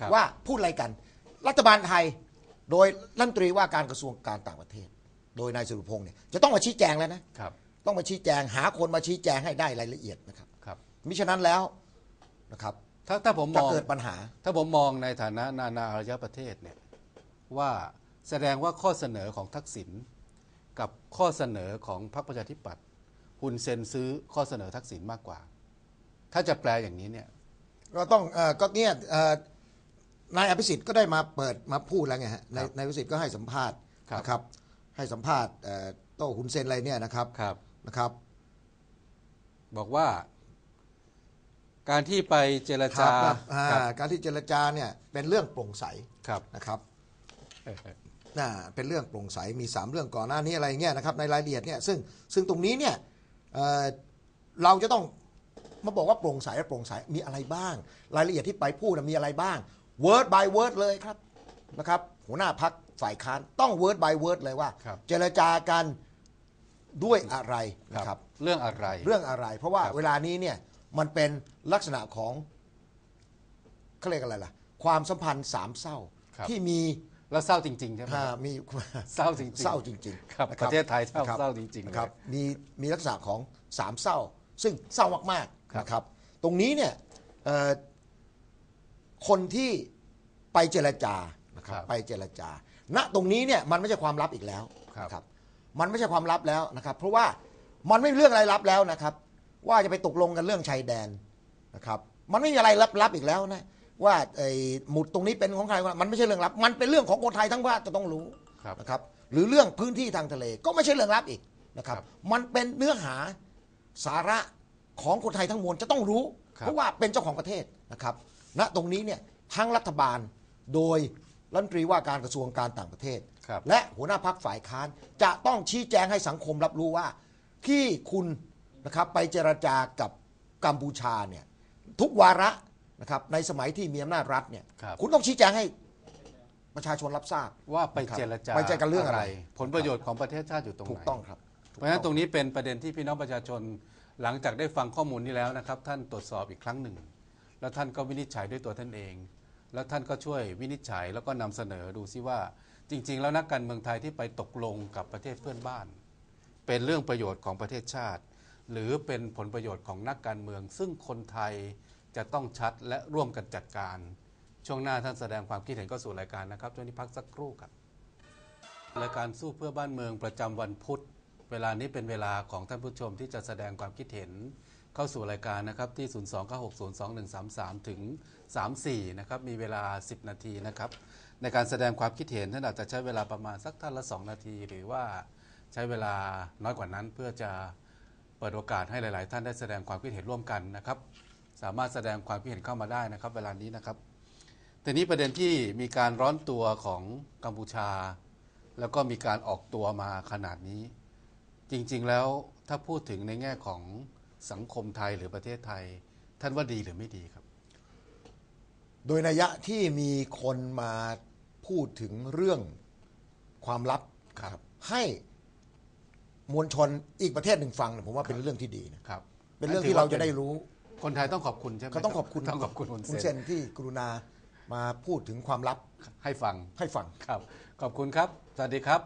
ครับว่าพูดอะไรกัน รัฐบาลไทยโดยรัฐมนตรีว่าการกระทรวงการต่างประเทศ โดยนายสุรพงศ์เนี่ยจะต้องมาชี้แจงแล้วนะครับ ต้องมาชี้แจงหาคนมาชี้แจงให้ได้รายละเอียดนะครับครับ มิฉะนั้นแล้วนะครับถ้าถ้าผมมจะอง เกิดปัญหา ถ้าผมมองในฐานะนานาอารยประเทศเนี่ยว่าแสดงว่าข้อเสนอของทักษิณกับข้อเสนอของพรรคประชาธิปัตย์ฮุนเซนซื้อข้อเสนอทักษิณมากกว่า ถ้าจะแปลอย่างนี้เนี่ยก็ต้องเอ่อก็เนี่ยเอ่อ นายอภิสิทธิ์ก็ได้มาเปิดมาพูดแล้วไงฮะนายนายอภิสิทธิ์ก็ให้สัมภาษณ์ครับนะครับ ให้สัมภาษณ์เอ่อโต้หุนเซนอะไรเนี่ยนะครับครับ นะครับ บอกว่า การที่ไปเจรครัจาบครับอ่าครับการที่เจรจาเนี่ยเป็นเรื่องโปร่งใสครับนะครับน่าเป็นเรื่องโปร่งใสมี 3 เรื่องก่อนหน้านี้อะไรเงี้ยนะครับในรายละเอียดเนี่ยซึ่งซึ่งตรงนี้เนี่ยเอ่อเราจะต้องมาบอกว่าโปร่งใสและโปร่งใสมีอะไรบ้าง รายละเอียดที่ไปพูดน่ะมีอะไรบ้าง word by word เลยครับนะครับหัวหน้าพักฝ่ายค้านต้อง word by word เลยว่า ครับ เจรจากันด้วยอะไรคนะครัรับบเรื่องอะไร เรื่องอะไร เพราะว่าครับ เวลานี้เนี่ยมันเป็นลักษณะของเขาเรียกอะไรล่ะ ความสัมพันธ์สามเศร้าครับ ที่มีแล้วเศร้าจริงๆใช่ไหม อ่าครับมีเศร้าจริงๆเศร้าจริงๆครับนประเทศไทยเศร้านะครับเศร้าจริงๆนะครับเลยมีมีลักษณะของสามเศร้า ซึ่งเศร้ามากครับๆนะครับ ตรงนี้เนี่ยเอ่อ คนที่ไปเจรจานะครับ ไปเจรจา ณตรงนี้เนี่ยมันไม่ใช่ความลับอีกแล้วนะครับ มันไม่ใช่ความลับแล้วนะครับ เพราะว่ามันไม่มีเรื่องอะไรลับแล้วนะครับ ว่าจะไปตกลงกันเรื่องชายแดนนะครับ มันไม่มีอะไรลับๆอีกแล้วนะว่าไอ้หมุดตรงนี้เป็นของใครวะมันไม่ใช่เรื่องลับ มันเป็นเรื่องของคนไทยทั้งว่าจะต้องรู้ ครับ นะครับหรือเรื่องพื้นที่ทางทะเลก็ไม่ใช่เรื่องลับอีกนะครับ ครับมันเป็นเนื้อหาสาระของคนไทยทั้งมวลจะต้องรู้ ครับ เพราะว่าเป็นเจ้าของประเทศนะครับ ณตรงนี้เนี่ยทั้งรัฐบาลโดยรัฐมนตรีว่าการกระทรวงการต่างประเทศ ครับ และหัวหน้าพักฝ่ายค้านจะต้องชี้แจงให้สังคมรับรู้ว่า ที่คุณนะครับไปเจรจากับกัมพูชาเนี่ยทุกวาระนะครับในสมัยที่มีอำนาจรัฐเนี่ยครับคุณต้องชี้แจงให้ประชาชนรับทราบ ว่าไปนะครับเจรจาไปเจรจากันเรื่องอะไร ผลประโยชน์ของประเทศชาติอยู่ตรงไหน ถูกต้องครับ เพราะฉะนั้นตรงนี้เป็นประเด็นที่พี่น้องประชาชนหลังจากได้ฟังข้อมูลนี้แล้วนะครับ ท่านตรวจสอบอีกครั้งหนึ่ง แล้วท่านก็วินิจฉัยด้วยตัวท่านเอง แล้วท่านก็ช่วยวินิจฉัยแล้วก็นำเสนอดูซิว่า จริง ๆ แล้วนักการเมืองไทยที่ไปตกลงกับประเทศเพื่อนบ้าน เป็นเรื่องประโยชน์ของประเทศชาติ หรือเป็นผลประโยชน์ของนักการเมือง ซึ่งคนไทยจะต้องชัดและร่วมกันจัดการ ช่วงหน้าท่านแสดงความคิดเห็นก็สู่รายการนะครับช่วงนี้พักสักครู่ครับรายการสู้เพื่อบ้านเมืองประจำวันพุธ เวลานี้เป็นเวลาของท่านผู้ชมที่จะแสดงความคิดเห็น เข้าสู่รายการนะครับที่ 029602133 ถึง 34 นะครับ มีเวลา 10 นาทีนะครับ ในการแสดงความคิดเห็นท่านอาจจะใช้เวลาประมาณสักท่านละ 2 นาที หรือว่าใช้เวลาน้อยกว่านั้นเพื่อจะเปิดโอกาสให้หลาย ๆ ท่านได้แสดงความคิดเห็นร่วมกันนะครับ สามารถแสดงความคิดเห็นเข้ามาได้นะครับ เวลานี้นะครับทีนี้ประเด็นที่มีการร้อนตัวของกัมพูชา แล้วก็มีการออกตัวมาขนาดนี้ จริง ๆ แล้วถ้าพูดถึงในแง่ของ สังคมไทยหรือประเทศไทย ท่านว่าดีหรือไม่ดีครับ โดยนัยยะที่มีคนมาพูดถึงเรื่องความลับครับ ให้มวลชนอีกประเทศหนึ่งฟังเนี่ยผมว่าเป็นเรื่องที่ดีนะครับ เป็นเรื่องที่เราจะได้รู้ คนไทยต้องขอบคุณใช่ไหมก็ต้องขอบคุณต้องขอบคุณคุณคุณเซเซนนที่กรุณามาพูดถึงความลับให้ฟังให้ฟังครับ ขอบคุณครับ สวัสดีครับ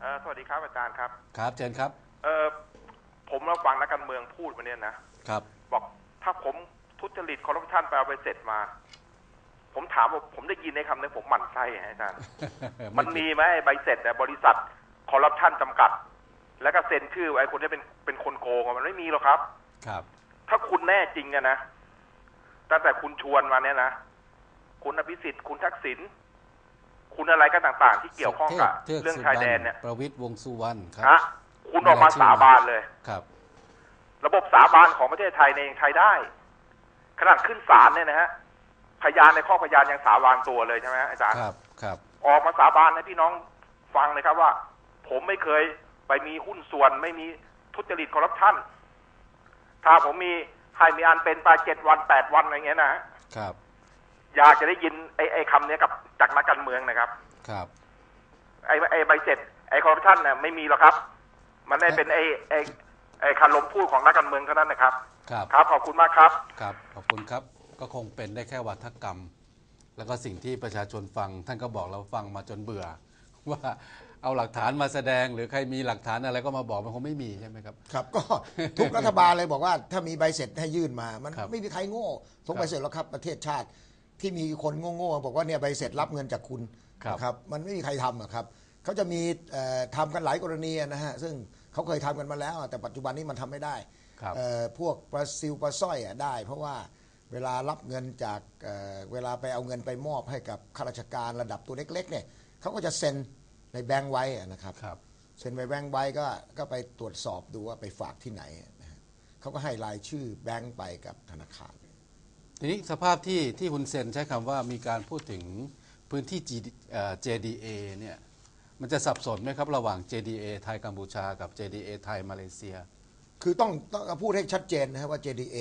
เอ่อสวัสดีครับอาจารย์ครับ ครับเชิญครับ เออ ผมรับฟังนักการเมืองพูดมาเนี่ยนะครับ บอกถ้าผมทุจริตคอร์รัปชันไปเอาไปเสร็จมา ผมถามว่าผมได้ยินในคำนี้ผมหมั่นไส้ฮะอาจารย์มันมีไหมไอ้ใบเสร็จเนี่ยบริษัทคอร์รัปชันจำกัด แล้วก็เซ็นชื่อไอ้คนที่เป็นเป็นคนโกงอะมันไม่มีหรอกครับ ครับ ถ้าคุณแน่จริงอะนะตั้งแต่คุณชวนมาเนี่ยนะคุณอภิสิทธิ์ คุณทักษิณคุณอะไรก็ต่างๆ ที่เกี่ยวข้องกับเทือกเรื่องสุชายบรแดรนณเนี่ยประวิตรวงษ์สุวรรณครัฮะ คุณออกมาสาบานเลย ครับ ระบบสาบานของประเทศไทยในยยังใช้ได้ ขนาดขึ้นศาลเนี่ยนะฮะ พยานในข้อพยานยังสาบานตัวเลยใช่ไหมฮะอาจารย์ ครับ ครับ ออกมาสาบานให้พี่น้องฟังเลยครับว่า ผมไม่เคยไปมีหุ้นส่วนไม่มีทุจริตคอร์รัปชันถ้าผมมีให้มีอันเป็นไปเจ็ดวันแปดวันอะไรเงี้ยนะฮะครับ อยากจะได้ยินไอ้ไอ้คำเนี้ยกับจากนักการเมืองนะครับ ครับ ไอ้ไอ้ใบเสร็จไอ้คอร์รัปชันเนี่ยไม่มีหรอกครับ มันได้เป็นไอ้ไอ้ไอ้คารมพูดของนักการเมืองเท่านั้นนะครับ ครับครับขอบคุณมากครับ ครับขอบคุณครับก็คงเป็นได้แค่วัฒกรรม แล้วก็สิ่งที่ประชาชนฟัง ท่านก็บอกเราฟังมาจนเบื่อ ว่าเอาหลักฐานมาแสดง หรือใครมีหลักฐานอะไรก็มาบอกมันคงไม่มีใช่ไหมครับ ครับ ก็ ทุกรัฐบาลเลยบอกว่า ถ้ามีใบเสร็จให้ยื่นมา มันครับ ไม่มีใครโง่ส่งครับใบเสร็จแล้วครับประเทศชาติที่มีคนโง่ๆบอกว่าเนี่ยใบเสร็จรับเงินจากคุณครับ นะครับมันไม่มีใครทำอะครับ เขาจะมีเอ่อทำกันหลายกรณีนะฮะซึ่งเขาเคยทำกันมาแล้ว แต่ปัจจุบันนี้มันทำไม่ได้ครับเอ่อพวกปลาซิลปลาสร้อยอะได้ เพราะว่าเวลารับเงินจากเอ่อเวลาไปเอาเงินไปมอบให้กับข้าราชการระดับตัวเล็กๆเนี่ยเขาก็จะเซ็นในแบงก์ไว้อะนะครับครับเซ็นไปแบงก์ไว้ก็ก็ไปตรวจสอบดูว่าไปฝากที่ไหนนะฮะเขาก็ให้รายชื่อแบงก์ไปกับธนาคาร ทีนี้สภาพที่ที่คุณเซนใช้คำว่ามีการพูดถึงพื้นที่ G เอ่อ JDA เนี่ย มันจะสับสนไหมครับ ระหว่าง JDA ไทยกัมพูชากับ JDA ไทยมาเลเซีย คือต้องต้องพูดให้ชัดเจนนะฮะว่า JDA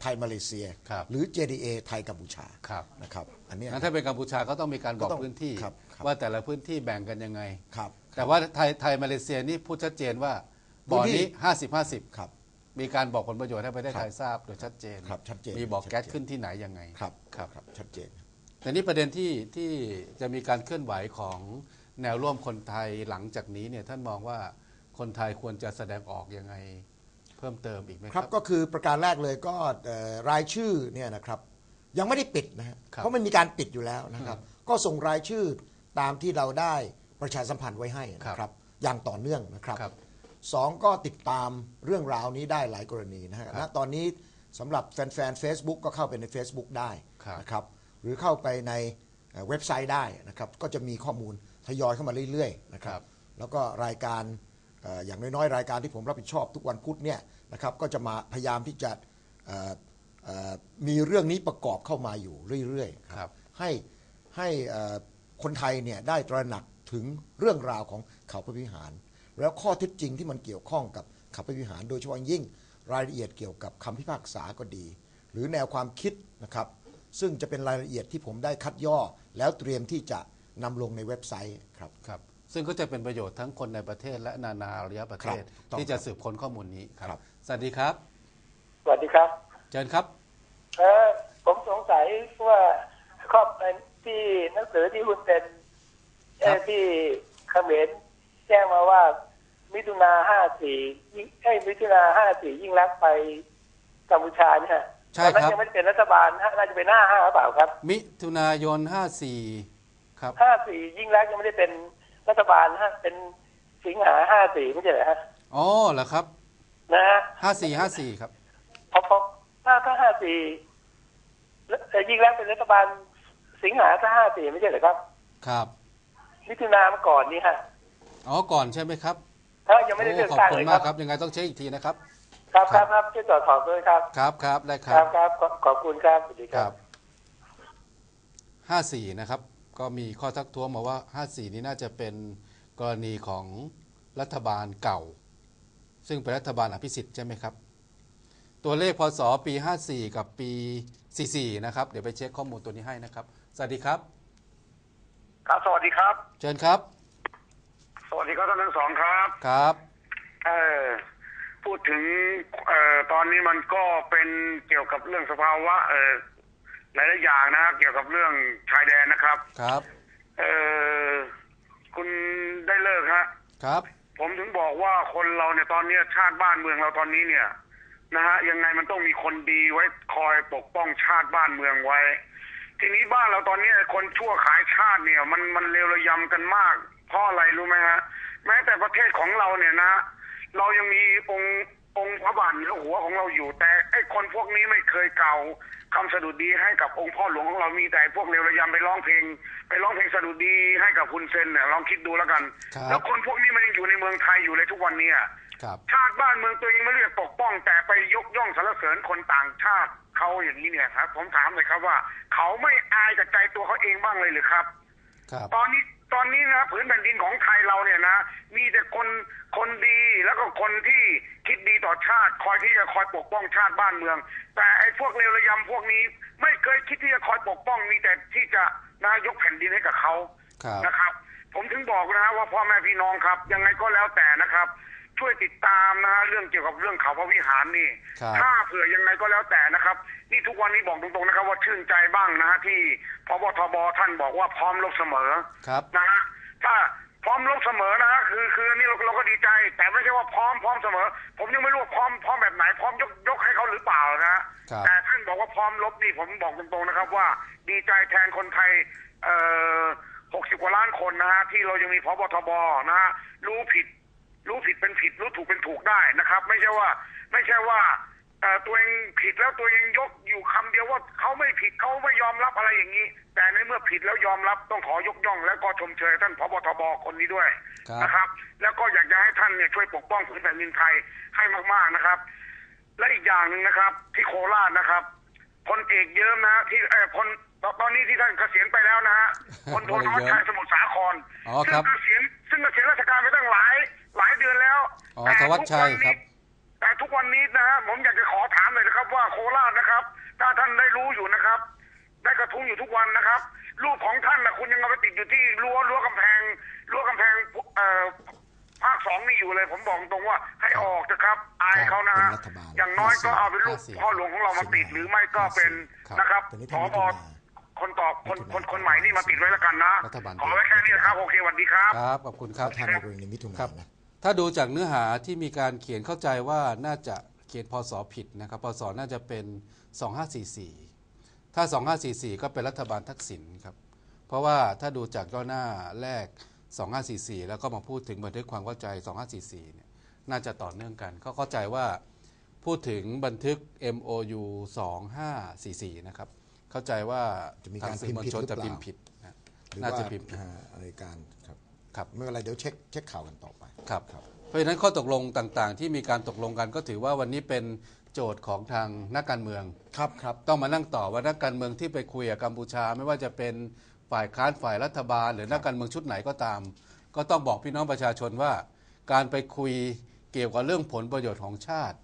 ไทยมาเลเซีย ครับหรือ JDA ไทยกัมพูชาครับ นะครับ อันเนี้ย งั้นถ้าเป็นกัมพูชาก็ต้องมีการบอกก็ต้องพื้นที่ ครับครับ ว่าแต่ละพื้นที่แบ่งกันยังไง ครับ แต่ว่าไทยไทยมาเลเซียนี่พูดชัดเจนว่าบ่อพื้นที่ นี้ห้าสิบห้าสิบครับมีการบอกผลประโยชน์ให้ประเทศครับไทยทราบโดยชัดเจนครับชัดเจนมีบอกแก๊สชัดเจนขึ้นที่ไหนยังไงครับครับ ครับ ชัดเจน แต่นี่ประเด็นที่ที่จะมีการเคลื่อนไหวของ แนวร่วมคนไทยหลังจากนี้เนี่ยท่านมองว่าคนไทยควรจะแสดงออกยังไงเพิ่มเติมอีกไหมคครัรับ บก็คือประการแรกเลยก็เอ่อรายชื่อเนี่ยนะครับ ยังไม่ได้ปิดนะฮะครับ เพราะมันมีการปิดอยู่แล้วนะครับ ก็ส่งรายชื่อตามที่เราได้ประชาสัมพันธ์ไว้ให้นะครับอย่างต่อเนื่องนะครับ ครับ สองก็ติดตามเรื่องราวนี้ได้หลายกรณีนะฮะครับณตอนนี้สำหรับแฟนๆ Facebook ก็เข้าไปใน Facebook ได้ครับนะครับ หรือเข้าไปในเอ่อเว็บไซต์ได้นะครับ ก็จะมีข้อมูล ทยอยเข้ามาเรื่อยๆนะครัครับบแล้วก็รายการเอ่ออย่างน้อยๆ รายการที่ผมรับผิดชอบทุกวันพุธเนี่ยนะครับก็จะมาพยายามที่จะเอ่อเอ่อมีเรื่องนี้ประกอบเข้ามาอยู่เรื่อยๆครับให้ให้เอ่อคนไทยเนี่ยได้ตระหนักถึงเรื่องราวของเขาพระวิหาร แล้วข้อเท็จจริงที่มันเกี่ยวข้องกับเขาพระวิหาร โดยเฉพาะยิ่งรายละเอียดเกี่ยวกับคำพิพากษาก็ดี หรือแนวความคิดนะครับซึ่งจะเป็นรายละเอียดที่ผมได้คัดย่อแล้วเตรียมที่จะ นำลงในเว็บไซต์ครับ ครับ ซึ่งก็จะเป็นประโยชน์ทั้งคนในประเทศและนานาอารยประเทศ ครับถูกต้องที่จะสืบค้นข้อมูลนี้คครัรับบสวัสดีครับ สวัสดีครับ เชิญครับ เออผมสงสัยว่าข้อที่หนังสือที่คุณเป็นเอ่อครับที่เขมรแจ้งมาว่า มิถุนาห้าสี่ไอ้ยมิถุนาห้าสี่ยิ่งรักษณ์ไปกัมพูชาเนี่ยใช่ตอนนั้นครับ ยังไม่ได้เป็นรัฐบาลฮะน่าจะเป็นหน้าห้าหรือเปล่าครับ มิถุนายน 54 ครับห้าสี่ยิ่งรักษณ์ยังไม่ได้เป็นรัฐบาลฮะเป็นสิงหาห้าสี่ไม่ใช่เหรอฮะอ๋อเหรอครับ นะฮะ54 54ครับพอพอถ้าถ้าห้าสี่ยิ่งรักษณ์เป็นรัฐบาลสิงหาถ้าห้าสี่ไม่ใช่เหรอครับ ครับมิถุนามาก่อนนี่ฮะอ๋อก่อนใช่ไหมครับถ้ายังไม่ได้โอ้เลือกขอบตั้งคุเลณยมากคครัรับบยังไงต้องเช็คอีกทีนะครับครับครับครับช่วยตรวจสอบด้วยครับ ครับครับได้คครัรับบครับขอขอบคุณครับสวัสดีคครัรับบ54นะครับ ก็มีข้อทักท้วงมาว่า 54 นี้น่าจะเป็นกรณีของรัฐบาลเก่า ซึ่งเป็นรัฐบาลอภิสิทธิ์ใช่ไหมครับ ตัวเลขพศปี 54 กับปี 44 นะครับ เดี๋ยวไปเช็คข้อมูลตัวนี้ให้นะครับ สวัสดีครับ ครับ สวัสดีครับ เชิญครับ สวัสดีครับท่านทั้งสองครับ ครับ เออพูดถึงเอ่อตอนนี้มันก็เป็นเกี่ยวกับเรื่องสภาวะเอ่อ หลายๆอย่างนะครับเกี่ยวกับเรื่องชายแดนนะครับ ครับ เออคุณได้เลิกฮะ ครับ ผมถึงบอกว่าคนเราเนี่ยตอนเนี้ยชาติบ้านเมืองเราตอนนี้เนี่ย นะฮะยังไงมันต้องมีคนดีไว้คอยปกป้องชาติบ้านเมืองไว้ ทีนี้บ้านเราตอนนี้คนชั่วขายชาติเนี่ย มันมันเลวระยำกันมากเพราะอะไรรู้ไหมฮะ แม้แต่ประเทศของเราเนี่ยนะ เรายังมีองค์องค์พระบาทเหนือหัวของเราอยู่แต่ ไอ้คนพวกนี้ไม่เคยเกล่าวคำสดุดีให้กับองค์พ่อหลวงของเรามีแต่พวกเลวระยำไปร้องเพลง ไปร้องเพลงสดุดีให้กับคุณเซนเนี่ยลองคิดดูแล้วกันครับแล้วคนพวกนี้มันยังอยู่ในเมืองไทยอยู่เลยทุกวันเนี้ครับชาติบ้านเมืองตัวเองไม่เรียกปกป้อง แต่ไปยกย่องสรรเสริญคนต่างชาติเขาอย่างนี้เนี่ยครับ ผมถามเลยครับว่า เขาไม่อายกับใจตัวเขาเองบ้างเลยหรือครับครับตอนนี้ ตอนนี้นะผืนแผ่นดินของไทยเราเนี่ยนะ มีแต่คนคนดีแล้วก็คนที่คิดดีต่อชาติ คอยที่จะคอยปกป้องชาติบ้านเมือง แต่ไอ้พวกเลวระยำพวกนี้ไม่เคยคิดที่จะคอยปกป้องมีแต่ที่จะนายกแผ่นดินให้กับเขาครับนะครับ ผมถึงบอกนะฮะว่าพ่อแม่พี่น้องครับ ยังไงก็แล้วแต่นะครับ ช่วยติดตามนะฮะเรื่องเกี่ยวกับเรื่องเขาพระวิหารนี่ ครับถ้าเผื่อยังไงก็แล้วแต่นะครับ นี่ทุกวันนี้บอกตรงๆนะครับ ว่าชื่นใจบ้างนะฮะที่พบทบท่านบอกว่าพร้อมลบเสมอครับ นะฮะถ้าพร้อมลบเสมอนะฮะคือคืออันนี้เราเราก็ดีใจ แต่ไม่ใช่ว่าพร้อมพร้อมเสมอ ผมยังไม่รู้ว่าพร้อมพร้อมแบบไหนพร้อมยกยกให้เขาหรือเปล่านะฮะครับ แต่ท่านบอกว่าพร้อมลบนี่ผมบอกตรงๆนะครับ ว่าดีใจแทนคนไทยเอ่อหกสิบกว่าล้านคนนะฮะที่เรายังมีพบทบนะฮะรู้ผิด รู้ผิดเป็นผิดรู้ถูกเป็นถูกได้นะครับ ไม่ใช่ว่า ไม่ใช่ว่าเอ่อตัวเองผิดแล้วตัวเองยกอยู่คำเดียวว่าเขาไม่ผิดเขาไม่ยอมรับอะไรอย่างนี้ แต่ในเมื่อผิดแล้วยอมรับต้องขอยกย่อง แล้วก็ชมเชยท่านพบทบคนนี้ด้วยครับนะครับ แล้วก็อยากจะให้ท่านเนี่ยช่วยปกป้องผืนแผ่นดินไทยให้มากๆนะครับ และอีกอย่างหนึ่งนะครับ ที่โคราชนะครับพลเอกเยิ้มนะที่เออพลตตอนนี้ที่ท่านเกษียณไปแล้วนะฮะพลโทธวัชชัยสมุทรสาครอ๋อครับซึ่งเกษียณซึ่งเกษียณราชการไปตั้งหลาย หลายเดือนแล้วอ๋อแต่ธวัชชัยทุกวันนี้ครับ แต่ทุกวันนี้นะฮะผมอยากจะขอถามเลยนะครับ ว่าโคราชนะครับ ถ้าท่านได้รู้อยู่นะครับ ได้กระทุ้งอยู่ทุกวันนะครับ รูปของท่านนะคุณยังเอาไปติดอยู่ที่รั้วรั้วกำแพงรั้วกำแพงเอ่อภาคสองนี่อยู่เลย ผมบอกตรงว่าให้ออกนะครับ อายเขานะฮะเป็นรัฐบาลอย่างน้อยก็เอาเป็นรูปห้าสี่พ่อหลวงของเรามาติดหรือไม่ก็เป็นครับนะครับเป็นนิพทานบมิถุนาคนตอบคนคนคนใหม่นี่มาติดไว้แล้วกันนะรัฐบาลขอไว้แค่นี้นะครับ โอเคสวัสดีครับ ครับ ขอบคุณครับท่านในกรณีมิถุนาครับนะ ถ้าดูจากเนื้อหาที่มีการเขียนเข้าใจว่าน่าจะเขียนพศผิดนะครับพศน่าจะเป็น 2544 ถ้า 2544 ก็เป็นรัฐบาลทักษิณครับ เพราะว่าถ้าดูจากย่อหน้าแรก 2544 แล้วก็มาพูดถึงบันทึกความเข้าใจ 2544 เนี่ยน่าจะต่อเนื่องกันเขาเข้าใจว่าพูดถึงบันทึก MOU 2544 นะครับ เข้าใจว่าจะมีทางการสื่อมวลชนพิจะมพ์พิผิมดพ์หรือเปล่าผิดนะหรือน่าว่าจะพิมพ์ผิดอ่าอะไรการครับ ครับไม่เป็นไรเดี๋ยวเช็คเช็คข่าวกันต่อไปครับครับ เพราะฉะนั้นข้อตกลงต่างๆ ที่มีการตกลงกันก็ถือว่าวันนี้เป็นโจทย์ของทางนักการเมือง ครับครับ ต้องมานั่งต่อว่านักการเมืองที่ไปคุยกับกัมพูชา ไม่ว่าจะเป็นฝ่ายค้านฝ่ายรัฐบาล หรือนักการเมืองชุดไหนก็ตาม ก็ต้องบอกพี่น้องประชาชนว่า การไปคุยเกี่ยวกับเรื่องผลประโยชน์ของชาติ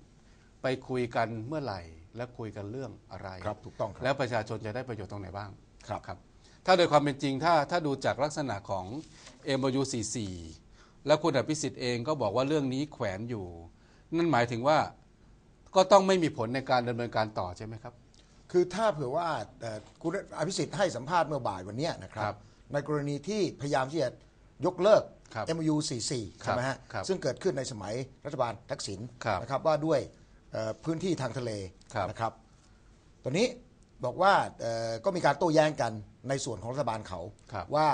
ไปคุยกันเมื่อไหร่ และคุยกันเรื่องอะไรครับถูกต้องครับ แล้วประชาชนจะได้ประโยชน์ตรงไหนบ้างครับ ครับ ถ้าโดยความเป็นจริงถ้าถ้าดูจากลักษณะของ MOU 44แล้วคุณอภิสิทธิ์เองก็บอกว่าเรื่องนี้แขวนอยู่ นั่นหมายถึงว่าก็ต้องไม่มีผลในการดำเนินการต่อใช่ไหมครับ คือถ้าเผื่อว่าเอ่อคุณอภิสิทธิ์ให้สัมภาษณ์เมื่อบ่ายวันเนี้ยนะครัครับบในกรณีที่พยายามที่จะยกเลิกครับ MOU 44ใช่ไหมฮะครับซึ่งเกิดขึ้นในสมัยรัฐบาลทักษิณครับนะครับว่าด้วยเอ่อพื้นที่ทางทะเลครับนะครับ ตอนนี้ บอกว่าเอ่อก็มีการโต้แย้งกันในส่วนของรัฐบาลเขาครับว่า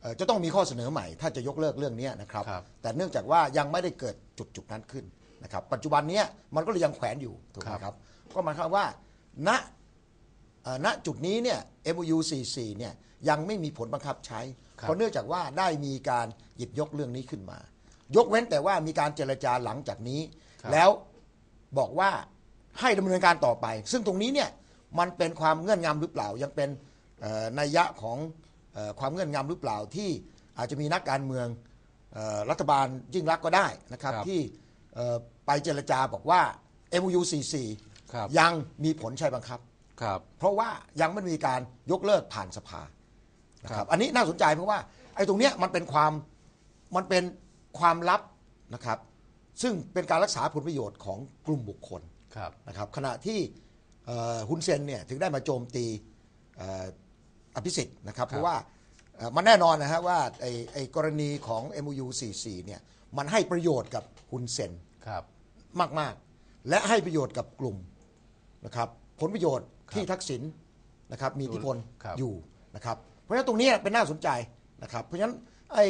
เอ่อจะต้องมีข้อเสนอใหม่ ถ้าจะยกเลิกเรื่องเนี้ยนะครับครับแต่เนื่องจากว่ายังไม่ได้เกิดจุดจุดๆนั้นขึ้นนะครับปัจจุบันเนี้ยมันก็เลยยังแขวนอยู่ถูกไหมครับก็หมายความว่าณเอ่อณจุดนี้เนี่ย MOU 44เนี่ยยังไม่มีผลบังคับใช้ครับเพราะเนื่องจากว่าได้มีการหยิบยกเรื่องนี้ขึ้นมา ยกเว้นแต่ว่ามีการเจรจาหลังจากนี้ครับแล้วบอกว่าให้ดำเนินการต่อไป ซึ่งตรงนี้เนี่ย มันเป็นความเงื่อนงำหรือเปล่า ยังเป็นเอ่อนัยยะของเอ่อความเงื่อนงำหรือเปล่าที่อาจจะมีนักการเมืองเอ่อรัฐบาลยิ่งรักษณ์ก็ได้นะครับครับที่เอ่อไปเจรจาบอกว่า MOU ครับ44ยังมีผลใช้บังคับครับ เพราะว่ายังไม่มีการยกเลิกผ่านสภานะคครัรับบอันนี้น่าสนใจเพราะว่าไอ้ตรงเนี้ยมันเป็นความมันเป็นความลับนะครับ ซึ่งเป็นการรักษาผลประโยชน์ของกลุ่มบุคคลครับนะครับขณะที่เอ่อ ฮุนเซนเนี่ยถึงได้มาโจมตีเอ่ออภิสิทธิ์นะครับ เพราะว่าเอ่อมันแน่นอนนะฮะว่าไอ้ไอ้กรณีของ MOU 44เนี่ยมันให้ประโยชน์กับฮุนเซนครับมากๆและให้ประโยชน์กับกลุ่มนะครับผลประโยชน์ที่ทักษิณนะครับมีอิทธิพลครับอยู่นะครับเพราะฉะนั้นตรงนี้เป็นน่าสนใจนะครับเพราะฉะนั้นไอ้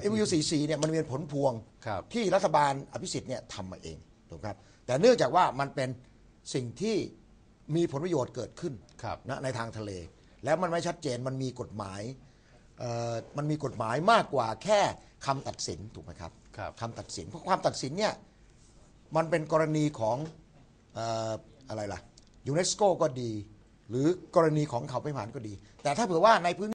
เอ็มยูซีซีเนี่ยมันเป็นผลพวงครับที่รัฐบาลอภิสิทธิ์เนี่ยทำมาเองถูกครับแต่เนื่องจากว่ามันเป็นสิ่งที่ มีผลประโยชน์เกิดขึ้นครับนะในทางทะเล แล้วมันไม่ชัดเจนมันมีกฎหมายเอ่อมันมีกฎหมายมากกว่าแค่คำตัดสินถูกไหมครับครับ คำตัดสินเพราะความตัดสินเนี่ยมันเป็นกรณีของเอ่ออะไรล่ะยูเนสโกก็ดี หรือกรณีของเขาไม่ผ่านก็ดี แต่ถ้าเผื่อว่าในพื้น